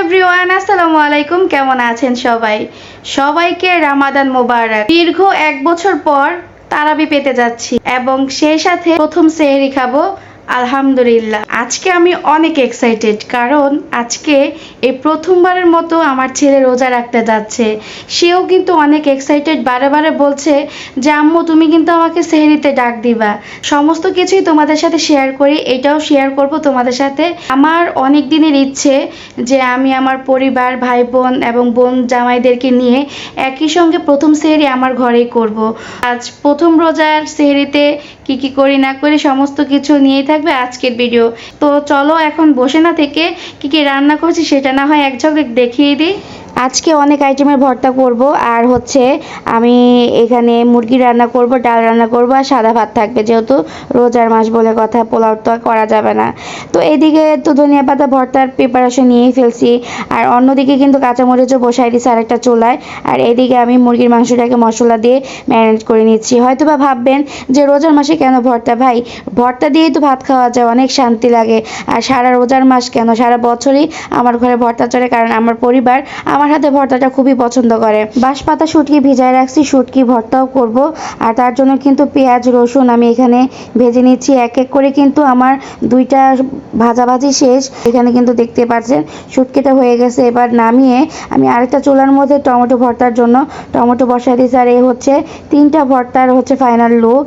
Everyone, আসসালামু আলাইকুম। কেমন আছেন সবাই? সবাইকে রামাদান মোবারক। দীর্ঘ এক বছর পর তারাবি পেতে যাচ্ছি এবং সেই সাথে প্রথম সেহরি খাব। আলহামদুলিল্লাহ। আজকে আমি অনেক এক্সাইটেড কারণ আজকে এই প্রথমবারের মতো আমার ছেলে রোজা রাখতে যাচ্ছে। সেও কিন্তু অনেক এক্সাইটেড বারে বারে বলছে যে, আম্মু, তুমি কিন্তু আমাকে সেহরিতে ডাক দিবা। সমস্ত কিছুই তোমাদের সাথে শেয়ার করি, এটাও শেয়ার করব তোমাদের সাথে। আমার অনেক দিনের ইচ্ছে যে, আমি আমার পরিবার ভাই বোন এবং বোন জামাইদেরকে নিয়ে একই সঙ্গে প্রথম সেহরি আমার ঘরেই করব। আজ প্রথম রোজার সেহরিতে কি কি করি না করি সমস্ত কিছু নিয়েই থাকবে আজকের ভিডিও তো চলো এখন বসে না থেকে কি কি রান্না করছি সেটা না হয় এক ঝলক দেখিয়ে দিই। আজকে অনেক আইটেমের ভর্তা করব, আর হচ্ছে আমি এখানে মুরগি রান্না করব, ডাল রান্না করব, আর সাদা ভাত থাকবে যেহেতু রোজার মাস বলে কথা, পোলাও তো আর করা যাবে না। তো এদিকে তো ধনিয়া পাতা ভর্তার প্রিপারেশন নিয়েই ফেলছি, আর অন্যদিকে কিন্তু কাঁচামরিচও বসাই দিছি আরেকটা চুলায়, আর এদিকে আমি মুরগির মাংসটাকে মশলা দিয়ে ম্যারিনেট করে নিচ্ছি। হয়তো বা ভাববেন যে রোজার মাসে কেন ভর্তা? ভাই, ভর্তা দিয়েই তো ভাত খাওয়া যায়, অনেক শান্তি লাগে। আর সারা রোজার মাস কেন? সারা বছরই আমার ঘরে ভর্তা চলে, কারণ আমার পরিবার আমার হাতে ভর্তাটা খুবই পছন্দ করে। বাঁশ পাতা শুটকি ভিজায় রাখছি, শুটকি ভর্তাও করব। আর তার জন্য কিন্তু পেঁয়াজ, রসুন আমি এখানে ভেজে নিচ্ছি। এক এক করে কিন্তু আমার দুইটা ভাজাভাজি শেষ। এখানে কিন্তু দেখতে পাচ্ছেন শুটকিটা হয়ে গেছে। এবার নামিয়ে আমি আরেকটা চুলার মধ্যে টমেটো ভর্তার জন্য টমেটো বসাই দিয়েছি। আর এই হচ্ছে তিনটা ভর্তার হচ্ছে ফাইনাল লুক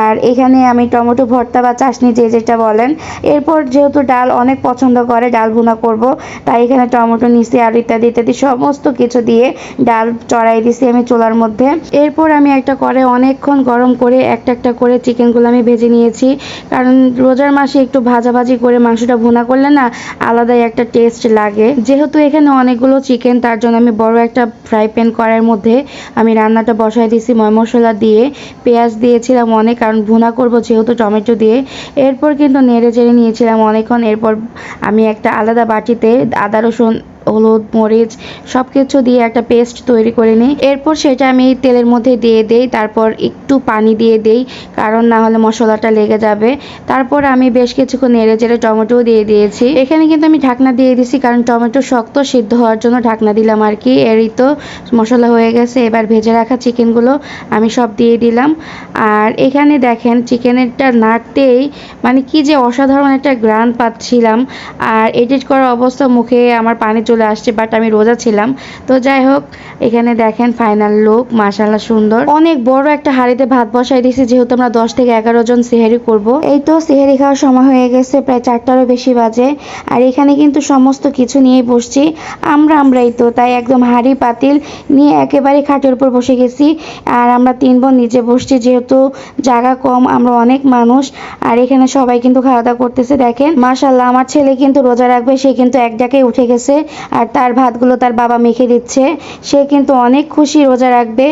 আর এখানে আমি টমেটো ভর্তা বা চাশনি যে যেটা বলেন, এরপর যেহেতু ডাল অনেক পছন্দ করে, ডাল ভুনা করব, তাই এখানে টমেটো নিছি আর ইত্যাদি ইত্যাদি সমস্ত কিছু দিয়ে ডাল চড়াই দিছি আমি চুলার মধ্যে। এরপর আমি একটা করে অনেকক্ষণ গরম করে একটা একটা করে চিকেনগুলো আমি ভেজে নিয়েছি। কারণ রোজার মাসে একটু ভাজাভাজি করে মাংসটা ভুনা করলে না আলাদাই একটা টেস্ট লাগে। যেহেতু এখানে অনেকগুলো চিকেন তার জন্য আমি বড় একটা ফ্রাই প্যান করার মধ্যে আমি রান্নাটা বসাই দিয়েছি ময় মশলা দিয়ে। পেঁয়াজ দিয়েছিলাম অনেক, কারণ ভুনা করব যেহেতু টমেটো দিয়ে। এরপর কিন্তু নেড়ে চেড়ে নিয়েছিলাম অনেকক্ষণ। এরপর আমি একটা আলাদা বাটিতে আদা রসুন হলুদ, মরিচ সব কিছু দিয়ে একটা পেস্ট তৈরি করে নিই। এরপর সেটা আমি তেলের মধ্যে দিয়ে দেই, তারপর একটু পানি দিয়ে দেই, কারণ না হলে মশলাটা লেগে যাবে। তারপর আমি বেশ কিছুক্ষণ নেড়ে চেড়ে টমেটোও দিয়ে দিয়েছি। এখানে কিন্তু আমি ঢাকনা দিয়ে দিছি, কারণ টমেটো শক্ত, সিদ্ধ হওয়ার জন্য ঢাকনা দিলাম আর কি। এরই তো মশলা হয়ে গেছে, এবার ভেজে রাখা চিকেনগুলো আমি সব দিয়ে দিলাম। আর এখানে দেখেন চিকেনেরটা নাড়তেই মানে কি যে অসাধারণ একটা গ্রান পাচ্ছিলাম। আর এডিট করার অবস্থা মুখে আমার পানি চলে আসছে বাট আমি রোজা ছিলাম। তো যাই হোক, এখানে দেখেন ফাইনাল লুক মাশাল্লাহ সুন্দর। অনেক বড় একটা হাঁড়িতে ভাত বসাই দিয়েছি, যেহেতু আমরা দশ থেকে এগারো জন সেহেরি করব। এই তো সেহেরি খাওয়ার সময় হয়ে গেছে, প্রায় চারটারও বেশি বাজে। আর এখানে কিন্তু সমস্ত কিছু নিয়ে বসছি। আমরা, আমরাই তো, তাই একদম হাঁড়ি, পাতিল নিয়ে একেবারে খাটের উপর বসে গেছি। আর আমরা তিন বোন নিচে বসছি, যেহেতু জায়গা কম, আমরা অনেক মানুষ। আর এখানে সবাই কিন্তু খাওয়া দাওয়া করতেছে, দেখেন। মাশাল্লাহ আমার ছেলে কিন্তু রোজা রাখবে, সে কিন্তু এক ডাকে উঠে গেছে। আর তার ভাতগুলো তার বাবা মেখে দিচ্ছে। সে কিন্তু অনেক খুশি রোজা রাখবে।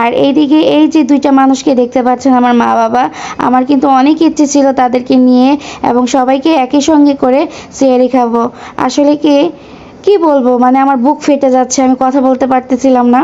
আর এইদিকে এই যে দুইটা মানুষকে দেখতে পাচ্ছেন আমার মা বাবা, আমার কিন্তু অনেক ইচ্ছে ছিল তাদেরকে নিয়ে এবং সবাইকে একই সঙ্গে করে সিয়ারি খাব। আসলে কি কি বলব? মানে আমার বুক ফেটে যাচ্ছে, আমি কথা বলতে পারতেছিলাম না।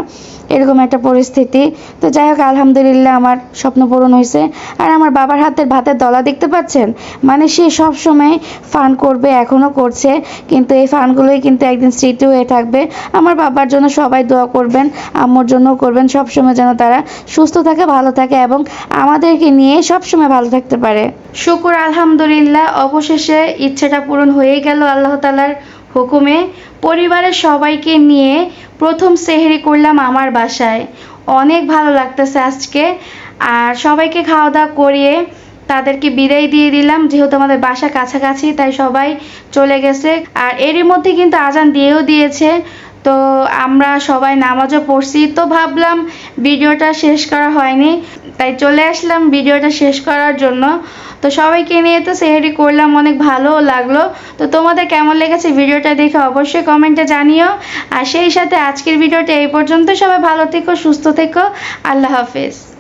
এরকম একটা পরিস্থিতি। তো যাই হোক, আলহামদুলিল্লাহ আমার স্বপ্ন পূরণ হয়েছে আর আমার বাবার হাতের ভাতের দলা দেখতে পাচ্ছেন? মানে সে সব সময় ফান করবে এখনও করছে। কিন্তু এই ফানগুলোই কিন্তু একদিন স্মৃতি হয়ে থাকবে। আমার বাবার জন্য সবাই দোয়া করবেন, আম্মুর জন্য করবেন। সব সময় যেন তারা সুস্থ থাকে, ভালো থাকে এবং আমাদেরকে নিয়ে সব সময় ভালো থাকতে পারে। শুকুর, আলহামদুলিল্লাহ। অবশেষে ইচ্ছেটা পূরণ হয়ে গেল আল্লাহ তালার হুকুমে পরিবারের সবাইকে নিয়ে প্রথম সেহরি করলাম আমার বাসায়। অনেক ভালো লাগতেছে আজকে। আর সবাইকে খাওয়া দাওয়া করিয়ে তাদেরকে বিদায় দিয়ে দিলাম। যেহেতু আমাদের বাসা কাছাকাছি, তাই সবাই চলে গেছে। আর এরই মধ্যে কিন্তু আজান দিয়েও দিয়েছে। তো আমরা সবাই নামাজও পড়ছি। তো ভাবলাম ভিডিওটা শেষ করা হয়নি। তাই চলে আসলাম ভিডিওটা শেষ করার জন্য। তো সবাইকে নিয়ে তো সেহেরি করলাম, অনেক ভালোও লাগল। তো তোমাদের কেমন লেগেছে ভিডিওটা দেখে অবশ্যই কমেন্টে জানিও। আর সেই সাথে আজকের ভিডিওটা এই পর্যন্ত। সবাই ভালো থেকো, সুস্থ থেকো। আল্লাহ হাফেজ।